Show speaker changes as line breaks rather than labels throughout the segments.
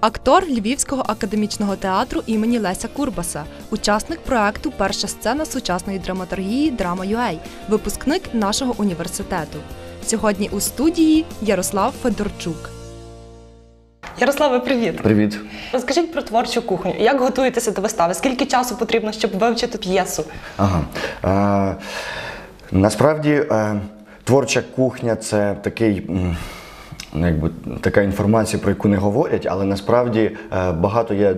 Актор Львівського академічного театру імені Леся Курбаса, учасник проекту Перша сцена сучасної драматургії Драма UA, випускник нашого університету. Сьогодні у студії Ярослав Федорчук.
Ярославе, привіт!
Привіт.
Розкажіть про творчу кухню. Як готуєтеся до вистави? Скільки часу потрібно, щоб вивчити п'єсу?
Ага. Е, насправді е, творча кухня це такий. Ну, Якби така інформація, про яку не говорять, але насправді е, багато є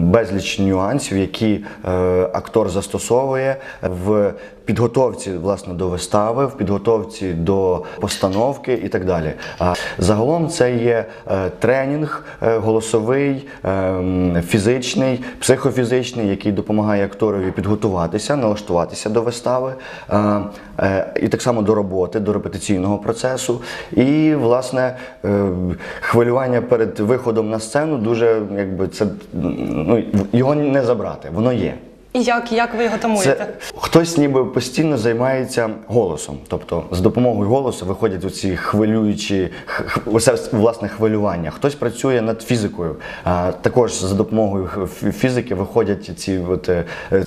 безліч нюансів, які е, актор застосовує в підготовці власне до вистави, в підготовці до постановки і так далі. А загалом це є е, тренінг е, голосовий, е, фізичний, психофізичний, який допомагає акторові підготуватися, налаштуватися до вистави, е, і так само до роботи, до репетиційного процесу. І власне хвилювання перед виходом на сцену дуже якби це ну його не забрати, воно є.
І як, як ви його тамуєте?
Це хтось ніби постійно займається голосом. Тобто з допомогою голосу виходять оці хвилюючі х- х- власне хвилювання. Хтось працює над фізикою. А, також за допомогою фізики виходять ці от, е,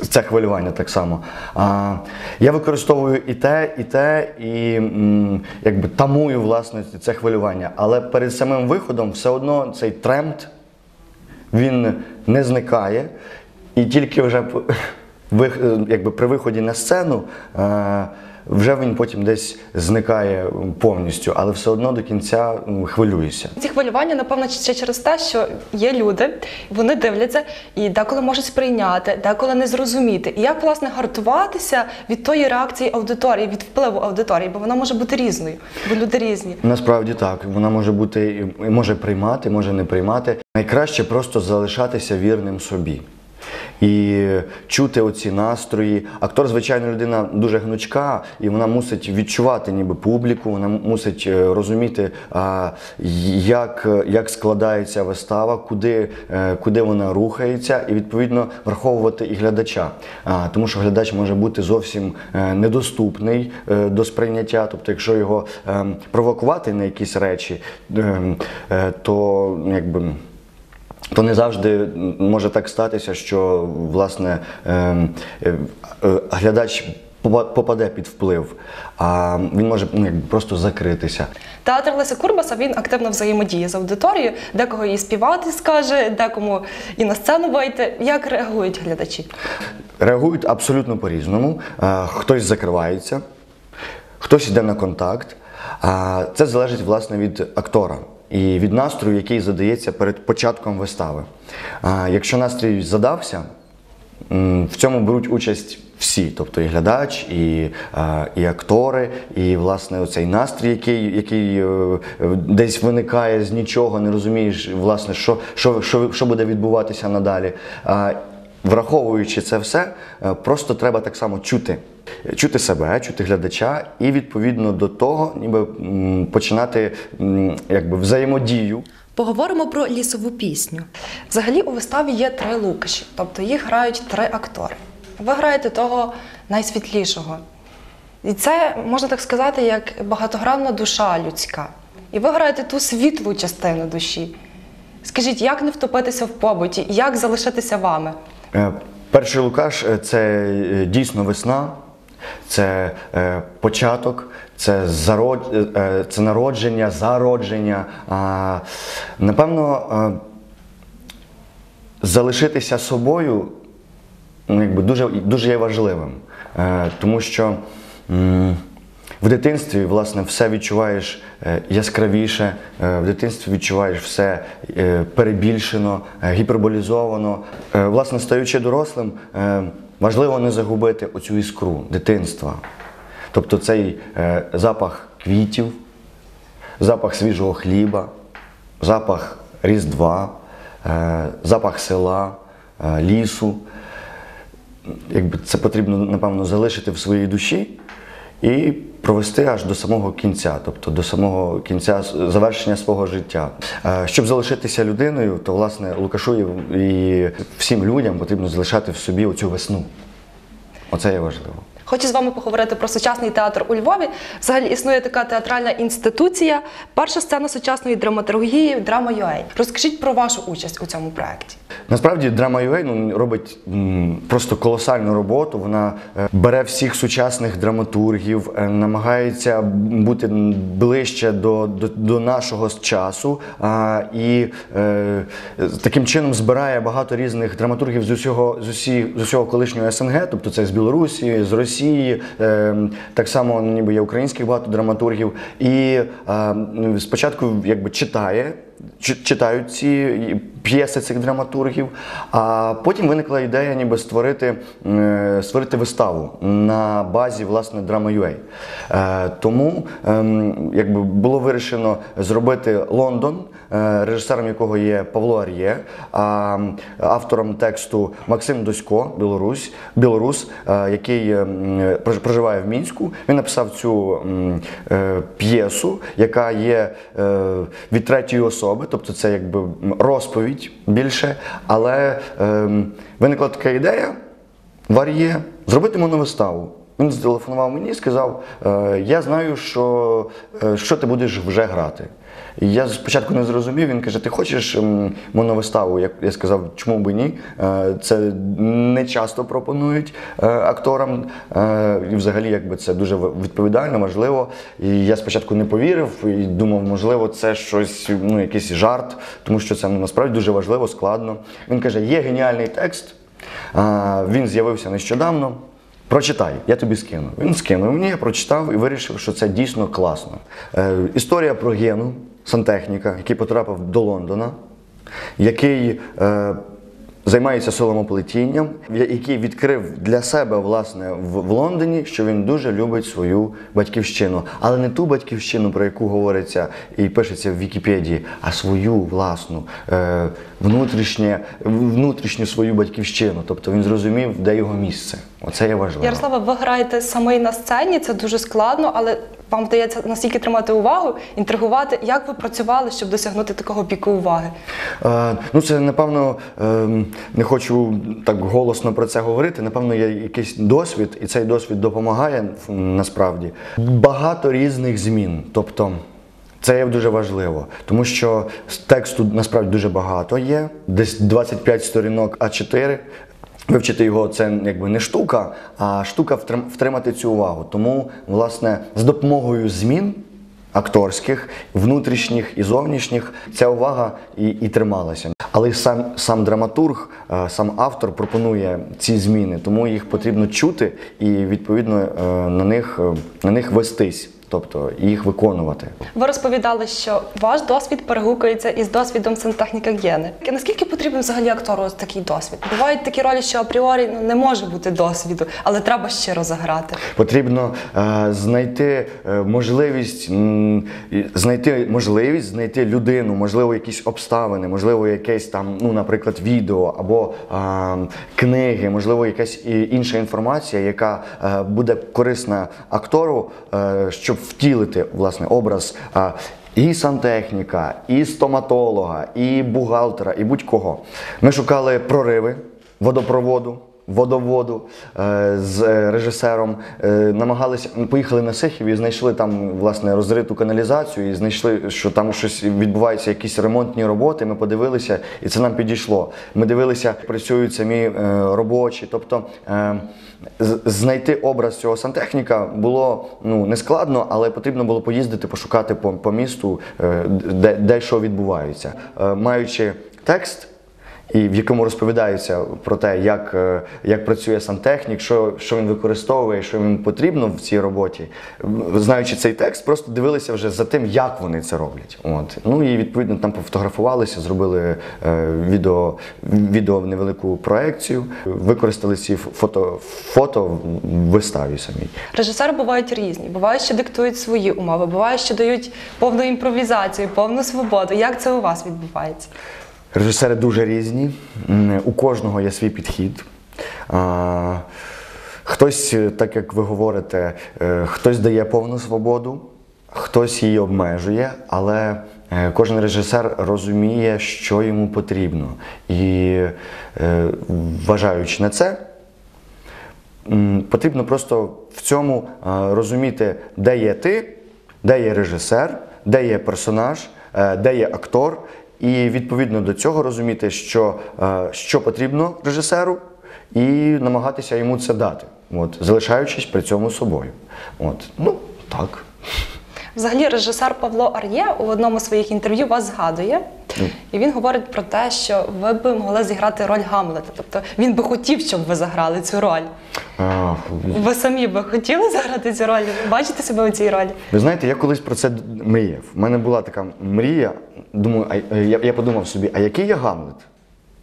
це хвилювання так само. А, я використовую і те, і те, і м, якби тамую власне це хвилювання. Але перед самим виходом все одно цей тремт він не зникає, і тільки вже е, якби при виході на сцену е, вже він потім десь зникає повністю, але все одно до кінця м, хвилююся.
Ці хвилювання, напевно, ще через те, що є люди, вони дивляться і деколи можуть сприйняти, деколи не зрозуміти. І як власне гартуватися від тої реакції аудиторії, від впливу аудиторії, бо вона може бути різною, бо люди різні.
Насправді так, вона може бути може приймати, може не приймати. Найкраще просто залишатися вірним собі. І чути оці настрої. Актор, звичайно, людина дуже гнучка, і вона мусить відчувати ніби публіку, вона мусить е, розуміти, як, як складається вистава, куди, е, куди вона рухається, і відповідно враховувати і глядача. Тому що глядач може бути зовсім е, недоступний до сприйняття. Тобто, якщо його е, провокувати на якісь речі, е, е, то якби. То не завжди може так статися, що власне ем, е, глядач попаде під вплив, а він може ну, просто закритися.
Театр Леся Курбаса він активно взаємодіє з аудиторією, декого і співати скаже, декому і на сцену вийти. Як реагують глядачі?
Реагують абсолютно по-різному. Е, Хтось закривається, хтось йде на контакт. Це залежить власне від актора і від настрою, який задається перед початком вистави. Якщо настрій задався, в цьому беруть участь всі, тобто і глядач, і, і актори, і власне оцей настрій, який, який е, десь виникає з нічого, не розумієш, власне, що, що, що, що буде відбуватися надалі. Враховуючи це все, е, просто треба так само чути. Чути себе, чути глядача, і відповідно до того, ніби починати якби взаємодію.
Поговоримо про лісову пісню.
Взагалі у виставі є три лукаші, тобто їх грають три актори. Ви граєте того найсвітлішого. І це, можна так сказати, як багатогранна душа людська. І ви граєте ту світлу частину душі. Скажіть, як не втопитися в побуті, як залишитися вами?
Е, Перший Лукаш е, це е, дійсно весна, це початок, це, зарод... це народження, зародження. Напевно, залишитися собою ну, якби дуже, дуже є важливим. Тому що в дитинстві власне все відчуваєш е, яскравіше, е, в дитинстві відчуваєш все е, перебільшено, гіперболізовано. Власне, стаючи дорослим, важливо не загубити оцю іскру дитинства. Тобто цей запах квітів, запах свіжого хліба, запах Різдва, запах села, лісу. Якби це потрібно, напевно, залишити в своїй душі і провести аж до самого кінця, тобто до самого кінця завершення свого життя. Е, Щоб залишитися людиною, то власне Лукашу і всім людям потрібно залишати в собі оцю весну. Оце є важливо.
Хочу з вами поговорити про сучасний театр у Львові. Взагалі існує така театральна інституція, перша сцена сучасної драматургії Драма.ua. Розкажіть про вашу участь у цьому проєкті.
Насправді драма UA ну, робить м, просто колосальну роботу. Вона е, бере всіх сучасних драматургів, е, намагається бути ближче до, до, до нашого часу а, і е, таким чином збирає багато різних драматургів з усього з, усі, з усього колишнього СНГ, тобто це з Білорусі, з Росії, е, так само ну, ніби є українських багато драматургів. І е, спочатку якби читає чи- читають ці п'єси цих драматургів. А потім виникла ідея ніби створити, е, створити виставу на базі власне Drama.ua. Е, Тому ем, якби було вирішено зробити Лондон, е, режисером якого є Павло Ар'є, а автором тексту Максим Досько, Білорусь, білорус, який ем, проживає в Мінську. Він написав цю п'єсу, яка є від третьої особи, тобто це якби м, розповідь більше. Але е, виникла така ідея Вар'є зробити моновиставу. Він зателефонував мені і сказав: е, Я знаю, що, е, що ти будеш вже грати. Я спочатку не зрозумів. Він каже: Ти хочеш ем, моновиставу? Я, я сказав, чому би ні? Е, Це не часто пропонують е, акторам. Е, І взагалі, якби це дуже відповідально, важливо. І я спочатку не повірив і думав, можливо, це щось, ну, якийсь жарт, тому що це ну, насправді дуже важливо, складно. Він каже: є геніальний текст. Він з'явився нещодавно. Прочитай, я тобі скину. Він скинув мені, я прочитав і вирішив, що це дійсно класно. Історія про Гену, сантехніка, який потрапив до Лондона, який е, займається соломоплетінням, який відкрив для себе власне в, в Лондоні, що він дуже любить свою батьківщину, але не ту батьківщину, про яку говориться і пишеться в Вікіпедії, а свою власну е, внутрішнє, внутрішню свою батьківщину. Тобто він зрозумів, де його місце. Оце є важливо.
Ярослава, ви граєте самий на сцені, це дуже складно, але вам вдається настільки тримати увагу, інтригувати. Як ви працювали, щоб досягнути такого піку уваги?
Е, ну, це напевно ем, не хочу так голосно про це говорити. Напевно, є якийсь досвід, і цей досвід допомагає насправді. Багато різних змін. Тобто. Це є дуже важливо, тому що тексту насправді дуже багато є, десь 25 сторінок А4. Вивчити його це якби не штука, а штука втрим- втримати цю увагу. Тому, власне, з допомогою змін акторських, внутрішніх і зовнішніх, ця увага і, і трималася. Але сам, сам драматург, е, сам автор пропонує ці зміни, тому їх потрібно чути і відповідно е, на них, е, на них вестись, тобто їх виконувати.
Ви розповідали, що ваш досвід перегукується із досвідом сантехніка Гени. Наскільки потрібен взагалі актору такий досвід? Бувають такі ролі, що апріорі ну, не може бути досвіду, але треба щиро заграти.
Потрібно е, знайти е, можливість, м, знайти можливість, знайти людину, можливо, якісь обставини, можливо, якесь там, ну, наприклад, відео або е, книги, можливо, якась інша інформація, яка е, буде корисна актору, е, щоб втілити власне образ. і сантехніка, і стоматолога, і бухгалтера, і будь-кого. Ми шукали прориви водопроводу водоводу е, з е, режисером. Е, Намагалися, поїхали на Сихів і знайшли там власне розриту каналізацію, і знайшли, що там щось відбуваються, якісь ремонтні роботи. Ми подивилися, і це нам підійшло. Ми дивилися, працюють самі робочі. Тобто знайти образ цього сантехніка було ну не складно, але потрібно було поїздити, пошукати по, по місту, де, де що відбувається. Маючи текст і в якому розповідається про те, як, е, як працює сантехнік, що, що він використовує, що йому потрібно в цій роботі. Знаючи цей текст, просто дивилися вже за тим, як вони це роблять. От. Ну і відповідно там пофотографувалися, зробили е, відео, відео невелику проекцію, використали ці фото, фото в виставі самій.
Режисери бувають різні. Буває, що диктують свої умови, буває, що дають повну імпровізацію, повну свободу. Як це у вас відбувається?
Режисери дуже різні, у кожного є свій підхід. Хтось, е, так як ви говорите, е, хтось дає повну свободу, хтось її обмежує, але е, кожен режисер розуміє, що йому потрібно. І вважаючи на це, потрібно просто в цьому розуміти, де є ти, де є режисер, де є персонаж, де є актор, і відповідно до цього розуміти, що, е, що потрібно режисеру, і намагатися йому це дати, от, залишаючись при цьому собою. От, ну, так.
Взагалі, режисер Павло Ар'є у одному з своїх інтерв'ю вас згадує,
Ну.
і він говорить про те, що ви б могли зіграти роль Гамлета. Тобто він би хотів, щоб ви заграли цю роль. Ви самі би хотіли заграти цю роль? Бачите себе у цій ролі?
Ви знаєте, я колись про це мріяв. У мене була така мрія. Думаю, а е, я, я подумав собі, а який я Гамлет?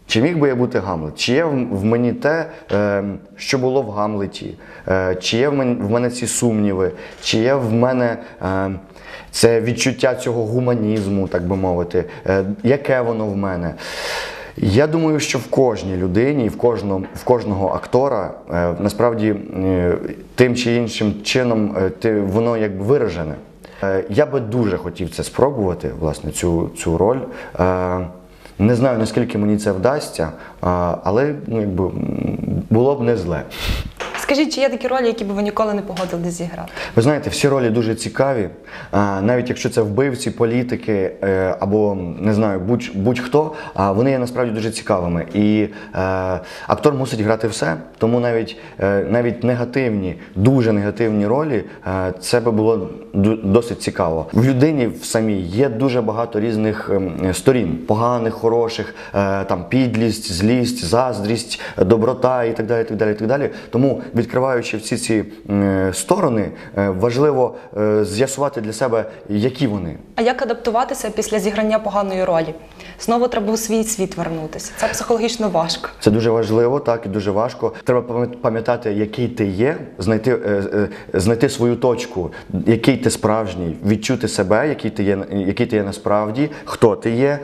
Чи міг би я бути Гамлет? Чи є в, мені те, е, що було в Гамлеті? Е, чи є в мене, ці сумніви? Чи є в мене е, це відчуття цього гуманізму, так би мовити? Е, яке воно в мене? Я думаю, що в кожній людині в кожного, в кожного актора е, насправді е, тим чи іншим чином е, воно якби виражене. Я би дуже хотів це спробувати, власне, цю, цю роль. Не знаю, наскільки мені це вдасться, але ну, якби, було б не зле.
Скажіть, чи є такі ролі, які б ви ніколи не погодились зіграти?
Ви знаєте, всі ролі дуже цікаві. Навіть якщо це вбивці, політики е, або не знаю, будь, будь-хто, а вони є насправді дуже цікавими. І е, актор мусить грати все, тому навіть, е, навіть негативні, дуже негативні ролі, це би було досить цікаво. В людині в самій є дуже багато різних ем, сторін: поганих, хороших, там підлість, злість, заздрість, доброта і так далі. так далі, так далі. Тому, відкриваючи всі ці е, сторони, е, важливо е, з'ясувати для себе, які вони.
А як адаптуватися після зіграння поганої ролі? Знову треба у свій світ вернутися. Це психологічно важко.
Це дуже важливо, так і дуже важко. Треба пам'ятати, який ти є, знайти, знайти свою точку, який ти справжній, відчути себе, який ти є, який ти є насправді, хто ти є,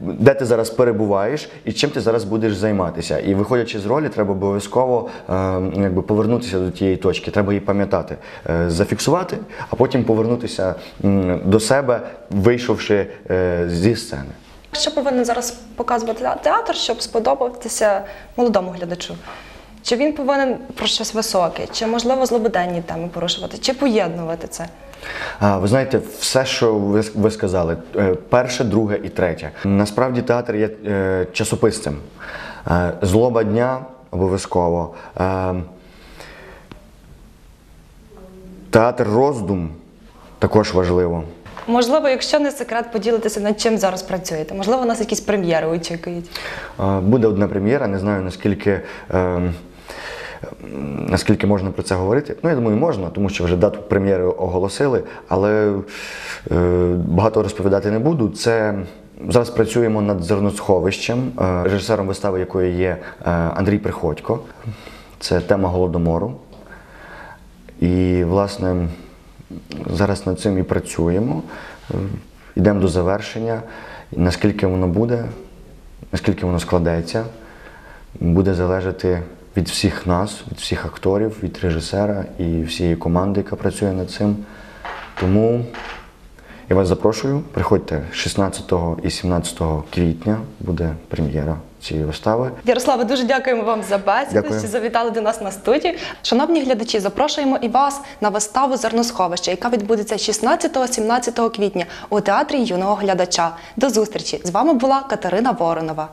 де ти зараз перебуваєш і чим ти зараз будеш займатися. І виходячи з ролі, треба обов'язково якби повернутися до тієї точки. Треба її пам'ятати, е, зафіксувати, а потім повернутися до себе, вийшовши е, зі сцени.
Що повинен зараз показувати театр, щоб сподобатися молодому глядачу? Чи він повинен про щось високе, чи можливо злободенні теми порушувати, чи поєднувати це?
А, ви знаєте, все, що ви, ви сказали, е, перше, друге і третє. Насправді театр є е, часописцем. Е, Злоба дня обов'язково. Е, Театр роздум також важливо.
Можливо, якщо не секрет, поділитися над чим зараз працюєте. Можливо, у нас якісь прем'єри очікують.
Буде одна прем'єра, не знаю наскільки. е, Наскільки можна про це говорити? Ну, я думаю, можна, тому що вже дату прем'єри оголосили, але е, багато розповідати не буду. Це зараз працюємо над зерносховищем, е, режисером вистави, якої є е, Андрій Приходько. Це тема голодомору. І, власне, зараз над цим і працюємо. Йдемо до завершення. Наскільки воно буде, наскільки воно складеться, буде залежати від всіх нас, від всіх акторів, від режисера і всієї команди, яка працює над цим. Тому я вас запрошую, приходьте 16 і 17 квітня буде прем'єра цієї вистави.
Ярославе, дуже дякуємо вам за бесіду,
Дякую.
що завітали до нас на студію. Шановні глядачі, запрошуємо і вас на виставу Зерносховище, яка відбудеться 16-17 квітня у театрі юного глядача. До зустрічі! З вами була Катерина Воронова.